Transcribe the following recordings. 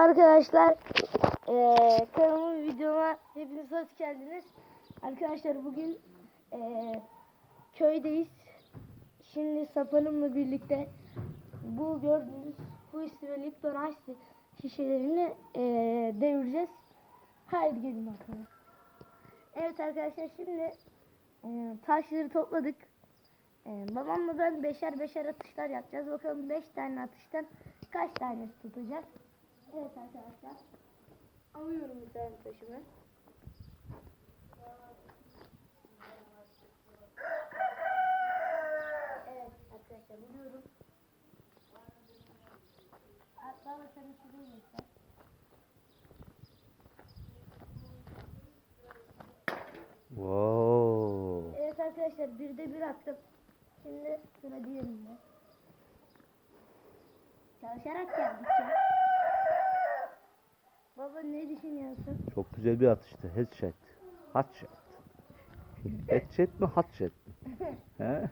arkadaşlar. Ee, kanalımın videoma hepiniz hoş geldiniz. Arkadaşlar bugün ee, köydeyiz. Şimdi Sapanım'la birlikte bu gördüğünüz bu ve Lipton Ice şişelerini ee, devireceğiz. Haydi gelin bakalım. Evet arkadaşlar şimdi ee, taşları topladık. Ee, babamla ben beşer beşer atışlar yapacağız. Bakalım beş tane atıştan kaç tanesi tutacak. Evet arkadaşlar. Alıyorum bir tane taşımı. Evet arkadaşlar buluyorum. Hatta sen şuraya göster. Wow. Evet arkadaşlar bir de bir attım. Şimdi sıra diğerinde. Çalışarak geldik ya. Baba ne düşünüyorsun? Çok güzel bir atıştı. Headshot. Hotshot. Headshot mi hotshot mi? He?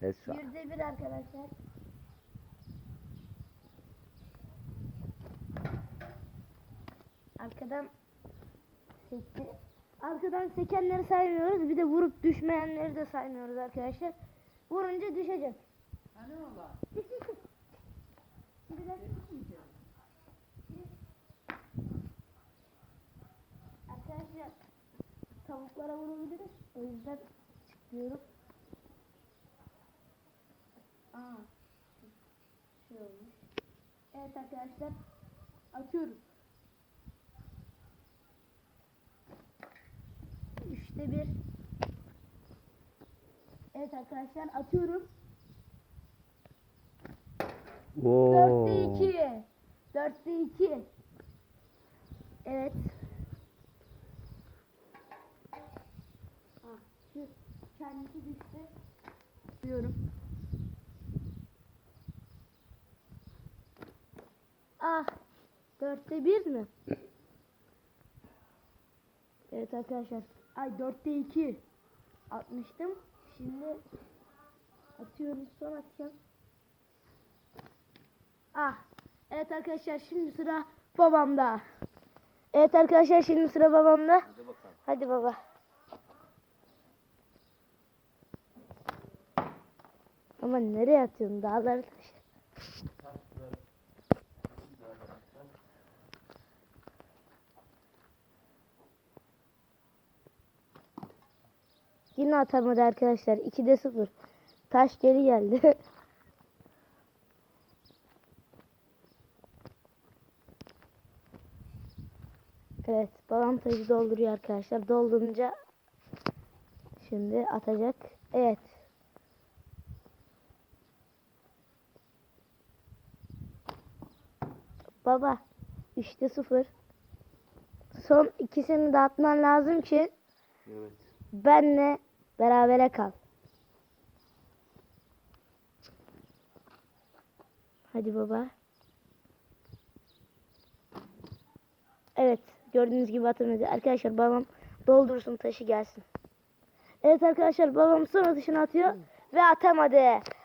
Headshot. Yüzde bir arkadaşlar. Arkadan sekti. Arkadan sekenleri saymıyoruz. Bir de vurup düşmeyenleri de saymıyoruz arkadaşlar. Vurunca düşecek. Arkadaşlar tavuklara vurabiliriz. O yüzden çıkıyorum. Aa. Şey olmuş. Evet arkadaşlar. Atıyoruz. Üçte bir. Evet arkadaşlar atıyorum. Dörtte Wow. iki. Dörtte iki. Evet. Ah, şu kendisi düştü. Diyorum. Ah. Dörtte bir mi? Evet arkadaşlar. Ay dörtte iki. Atmıştım. Şimdi atıyorum son atacağım. Ah. Evet arkadaşlar şimdi sıra babamda. Evet arkadaşlar şimdi sıra babamda. Hadi baba. Ama nereye atıyorsun? Dağları taşı. Yine atamadı arkadaşlar. 2'de 0. Taş geri geldi. evet. Babam taşı dolduruyor arkadaşlar. Doldurunca şimdi atacak. Evet. Baba. 3'te 0. Son ikisini de atman lazım ki Evet. benle berabere kal. Hadi baba. Evet. Gördüğünüz gibi atamadı. Arkadaşlar babam doldursun taşı gelsin. Evet arkadaşlar babam son atışını atıyor ve atamadı.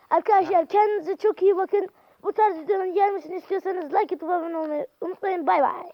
Arkadaşlar kendinize çok iyi bakın. Bu tarz videoların gelmesini istiyorsanız like atıp abone olmayı unutmayın. Bay bay.